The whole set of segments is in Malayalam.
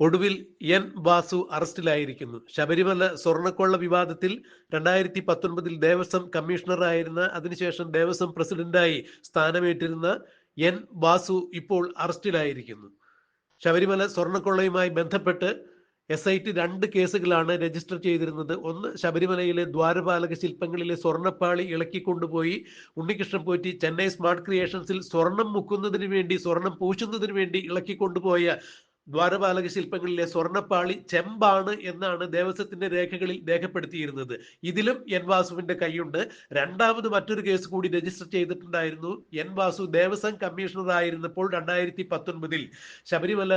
ഒടുവിൽ എൻ വാസു അറസ്റ്റിലായിരിക്കുന്നു. ശബരിമല സ്വർണക്കൊള്ള വിവാദത്തിൽ രണ്ടായിരത്തി പത്തൊൻപതിൽ ദേവസ്വം കമ്മീഷണറായിരുന്ന അതിനുശേഷം ദേവസ്വം പ്രസിഡന്റായി സ്ഥാനമേറ്റിരുന്ന എൻ വാസു ഇപ്പോൾ അറസ്റ്റിലായിരിക്കുന്നു. ശബരിമല സ്വർണക്കൊള്ളയുമായി ബന്ധപ്പെട്ട് എസ് ഐ ടി രണ്ട് കേസുകളാണ് രജിസ്റ്റർ ചെയ്തിരുന്നത്. ഒന്ന് ശബരിമലയിലെ ദ്വാരപാലക ശില്പങ്ങളിലെ സ്വർണപ്പാളി ഇളക്കിക്കൊണ്ടുപോയി ഉണ്ണികൃഷ്ണൻ പോറ്റി ചെന്നൈ സ്മാർട്ട് ക്രിയേഷൻസിൽ സ്വർണം മുക്കുന്നതിന് വേണ്ടി സ്വർണം പൂശുന്നതിന് വേണ്ടി ഇളക്കിക്കൊണ്ടുപോയ ദ്വാരപാലക ശില്പങ്ങളിലെ സ്വർണപ്പാളി ചെമ്പാണ് എന്നാണ് ദേവസ്വത്തിന്റെ രേഖകളിൽ രേഖപ്പെടുത്തിയിരുന്നത്. ഇതിലും എൻ വാസുവിന്റെ കൈയുണ്ട്. രണ്ടാമത് മറ്റൊരു കേസ് കൂടി രജിസ്റ്റർ ചെയ്തിട്ടുണ്ടായിരുന്നു. എൻ വാസു ദേവസ്വം കമ്മീഷണർ ആയിരുന്നപ്പോൾ രണ്ടായിരത്തി പത്തൊൻപതിൽ ശബരിമല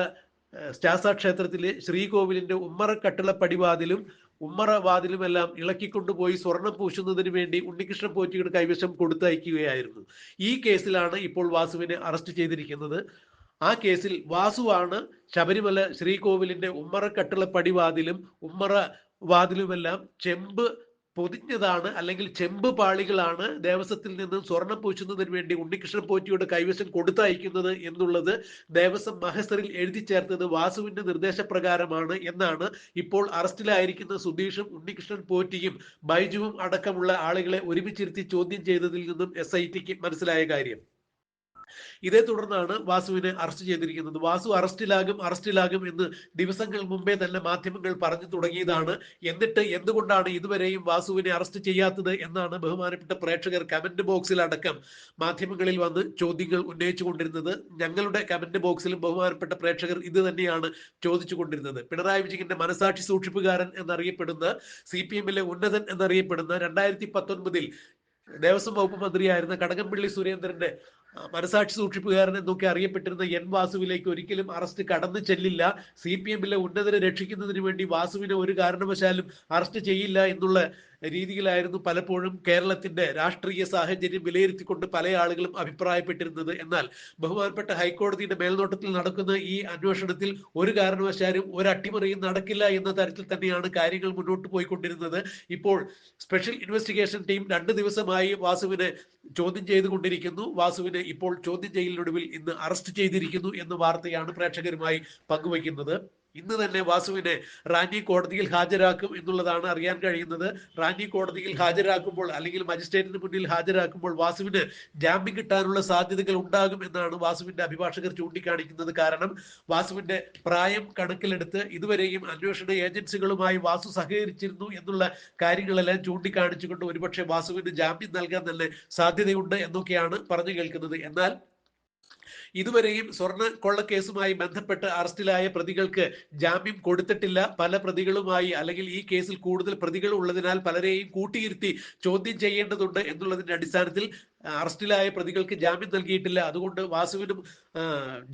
സ്റ്റാസ ക്ഷേത്രത്തിലെ ശ്രീകോവിലിന്റെ ഉമ്മറ കട്ടിള പടിവാതിലും ഉമ്മറ വാതിലുമെല്ലാം ഇളക്കിക്കൊണ്ടുപോയി സ്വർണം പൂശുന്നതിന് വേണ്ടി ഉണ്ണികൃഷ്ണൻ പോറ്റിയുടെ കൈവശം കൊടുത്തയക്കുകയായിരുന്നു. ഈ കേസിലാണ് ഇപ്പോൾ വാസുവിനെ അറസ്റ്റ് ചെയ്തിരിക്കുന്നത്. ആ കേസിൽ വാസുവാണ് ശബരിമല ശ്രീകോവിലിന്റെ ഉമ്മറ കട്ടിള പടിവാതിലും ഉമ്മറ വാതിലുമെല്ലാം ചെമ്പ് പൊതിഞ്ഞതാണ് അല്ലെങ്കിൽ ചെമ്പ് പാളികളാണ് ദേവസ്വത്തിൽ നിന്നും സ്വർണം പൂശുന്നതിന് വേണ്ടി ഉണ്ണികൃഷ്ണൻ പോറ്റിയുടെ കൈവശം കൊടുത്തയക്കുന്നത് എന്നുള്ളത് ദേവസ്വം മഹസറിൽ എഴുതി ചേർത്തത് വാസുവിന്റെ നിർദ്ദേശപ്രകാരമാണ് എന്നാണ് ഇപ്പോൾ അറസ്റ്റിലായിരിക്കുന്ന സുധീഷും ഉണ്ണികൃഷ്ണൻ പോറ്റിയും ബൈജുവും അടക്കമുള്ള ആളുകളെ ഒരുമിച്ചിരുത്തി ചോദ്യം ചെയ്തതിൽ നിന്നും എസ് ഐ ടിക്ക് മനസ്സിലായ കാര്യം. ഇതേ തുടർന്നാണ് വാസുവിനെ അറസ്റ്റ് ചെയ്തിരിക്കുന്നത്. വാസു അറസ്റ്റിലാകും അറസ്റ്റിലാകും എന്ന് ദിവസങ്ങൾ മുമ്പേ തന്നെ മാധ്യമങ്ങൾ പറഞ്ഞു തുടങ്ങിയതാണ്. എന്നിട്ട് എന്തുകൊണ്ടാണ് ഇതുവരെയും വാസുവിനെ അറസ്റ്റ് ചെയ്യാത്തത് എന്നാണ് ബഹുമാനപ്പെട്ട പ്രേക്ഷകർ കമന്റ് ബോക്സിൽ അടക്കം മാധ്യമങ്ങളിൽ വന്ന് ചോദ്യങ്ങൾ ഉന്നയിച്ചു കൊണ്ടിരുന്നത്. ഞങ്ങളുടെ കമന്റ് ബോക്സിലും ബഹുമാനപ്പെട്ട പ്രേക്ഷകർ ഇത് തന്നെയാണ് ചോദിച്ചു കൊണ്ടിരുന്നത്. പിണറായി വിജയന്റെ മനസാക്ഷി സൂക്ഷിപ്പുകാരൻ എന്നറിയപ്പെടുന്ന സി പി എമ്മിലെ ഉന്നതൻ എന്നറിയപ്പെടുന്ന രണ്ടായിരത്തി പത്തൊൻപതിൽ ദേവസ്വം വകുപ്പ് മന്ത്രിയായിരുന്ന കടകംപള്ളി സുരേന്ദ്രന്റെ മനസാക്ഷി സൂക്ഷിപ്പുകാരൻ എന്നൊക്കെ അറിയപ്പെട്ടിരുന്ന എൻ വാസുവിലേക്ക് ഒരിക്കലും അറസ്റ്റ് കടന്നു ചെല്ലില്ല. സി പി എമ്മിലെ ഉന്നതരെ രക്ഷിക്കുന്നതിന് വേണ്ടി വാസുവിനെ ഒരു കാരണവശാലും അറസ്റ്റ് ചെയ്യില്ല എന്നുള്ള രീതിയിലായിരുന്നു പലപ്പോഴും കേരളത്തിന്റെ രാഷ്ട്രീയ സാഹചര്യം വിലയിരുത്തിക്കൊണ്ട് പല ആളുകളും അഭിപ്രായപ്പെട്ടിരുന്നത്. എന്നാൽ ബഹുമാനപ്പെട്ട ഹൈക്കോടതിയുടെ മേൽനോട്ടത്തിൽ നടക്കുന്ന ഈ അന്വേഷണത്തിൽ ഒരു കാരണവശാലും ഒരു അട്ടിമറിയും നടക്കില്ല എന്ന തരത്തിൽ തന്നെയാണ് കാര്യങ്ങൾ മുന്നോട്ട് പോയിക്കൊണ്ടിരുന്നത്. ഇപ്പോൾ സ്പെഷ്യൽ ഇൻവെസ്റ്റിഗേഷൻ ടീം രണ്ട് ദിവസമായി വാസുവിനെ ചോദ്യം ചെയ്തുകൊണ്ടിരിക്കുന്നു. വാസുവിനെ ഇപ്പോൾ ചോദ്യം ചെയ്യലിനൊടുവിൽ ഇന്ന് അറസ്റ്റ് ചെയ്തിരിക്കുന്നു എന്ന വാർത്തയാണ് പ്രേക്ഷകരുമായി പങ്കുവയ്ക്കുന്നത്. ഇന്ന് തന്നെ വാസുവിനെ റാന്നി കോടതിയിൽ ഹാജരാക്കും എന്നുള്ളതാണ് അറിയാൻ കഴിയുന്നത്. റാന്നി കോടതിയിൽ ഹാജരാക്കുമ്പോൾ അല്ലെങ്കിൽ മജിസ്ട്രേറ്റിന് മുന്നിൽ ഹാജരാക്കുമ്പോൾ വാസുവിന് ജാമ്യം കിട്ടാനുള്ള സാധ്യതകൾ ഉണ്ടാകും എന്നാണ് വാസുവിന്റെ അഭിഭാഷകർ ചൂണ്ടിക്കാണിക്കുന്നത്. കാരണം വാസുവിന്റെ പ്രായം കണക്കിലെടുത്ത് ഇതുവരെയും അന്വേഷണ ഏജൻസികളുമായി വാസു സഹകരിച്ചിരുന്നു എന്നുള്ള കാര്യങ്ങളെല്ലാം ചൂണ്ടിക്കാണിച്ചുകൊണ്ട് ഒരുപക്ഷെ വാസുവിന് ജാമ്യം നൽകാൻ തന്നെ സാധ്യതയുണ്ട് എന്നൊക്കെയാണ് പറഞ്ഞു കേൾക്കുന്നത്. എന്നാൽ ഇതുവരെയും സ്വർണ കൊള്ളക്കേസുമായി ബന്ധപ്പെട്ട് അറസ്റ്റിലായ പ്രതികൾക്ക് ജാമ്യം കൊടുത്തിട്ടില്ല. പല പ്രതികളുമായി അല്ലെങ്കിൽ ഈ കേസിൽ കൂടുതൽ പ്രതികൾ ഉള്ളതിനാൽ പലരെയും കൂട്ടിയിരുത്തി ചോദ്യം ചെയ്യേണ്ടതുണ്ട് എന്നുള്ളതിന്റെ അടിസ്ഥാനത്തിൽ അറസ്റ്റിലായ പ്രതികൾക്ക് ജാമ്യം നൽകിയിട്ടില്ല. അതുകൊണ്ട് വാസുവിനും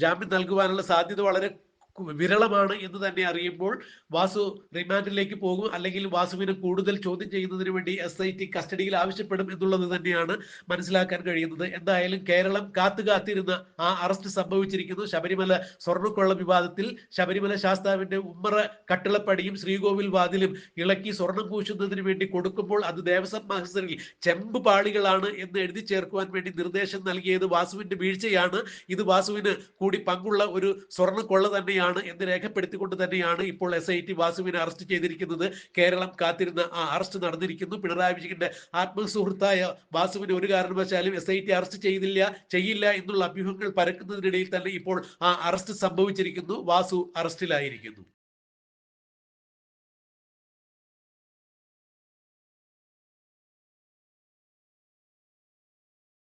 ജാമ്യം നൽകുവാനുള്ള സാധ്യത വളരെ വിരളമാണ് എന്ന് തന്നെ അറിയുമ്പോൾ വാസു റിമാൻഡിലേക്ക് പോകും. അല്ലെങ്കിൽ വാസുവിനെ കൂടുതൽ ചോദ്യം ചെയ്യുന്നതിന് വേണ്ടി എസ് ഐ ടി കസ്റ്റഡിയിൽ ആവശ്യപ്പെടും എന്നുള്ളത് തന്നെയാണ് മനസ്സിലാക്കാൻ കഴിയുന്നത്. എന്തായാലും കേരളം കാത്തു കാത്തിരുന്ന ആ അറസ്റ്റ് സംഭവിച്ചിരിക്കുന്നു. ശബരിമല സ്വർണക്കൊള്ള വിവാദത്തിൽ ശബരിമല ശാസ്താവിന്റെ ഉമ്മറ കട്ടിളപ്പടിയും ശ്രീകോവിൽ വാതിലും ഇളക്കി സ്വർണം പൂശുന്നതിന് വേണ്ടി കൊടുക്കുമ്പോൾ അത് ദേവസ്വം മഹസറിൽ ചെമ്പ് പാളികളാണ് എന്ന് എഴുതി ചേർക്കുവാൻ വേണ്ടി നിർദ്ദേശം നൽകിയത് വാസുവിന്റെ വീഴ്ചയാണ്. ഇത് വാസുവിന് കൂടി പങ്കുള്ള ഒരു സ്വർണക്കൊള്ള തന്നെയാണ് എന്ന് രേഖപ്പെടുത്തിക്കൊണ്ട് തന്നെയാണ് ഇപ്പോൾ എസ് ഐ ടി വാസുവിനെ അറസ്റ്റ് ചെയ്തിരിക്കുന്നത്. കേരളം കാത്തിരുന്ന ആ അറസ്റ്റ് നടന്നിരിക്കുന്നു. പിണറായി വിജയന്റെ ആത്മസുഹൃത്തായ വാസുവിനെ ഒരു കാരണവശാലും എസ് ഐ ടി അറസ്റ്റ് ചെയ്തില്ല ചെയ്യില്ല എന്നുള്ള അഭ്യൂഹങ്ങൾ പരക്കുന്നതിനിടയിൽ തന്നെ ഇപ്പോൾ ആ അറസ്റ്റ് സംഭവിച്ചിരിക്കുന്നു. വാസു അറസ്റ്റിലായിരിക്കുന്നു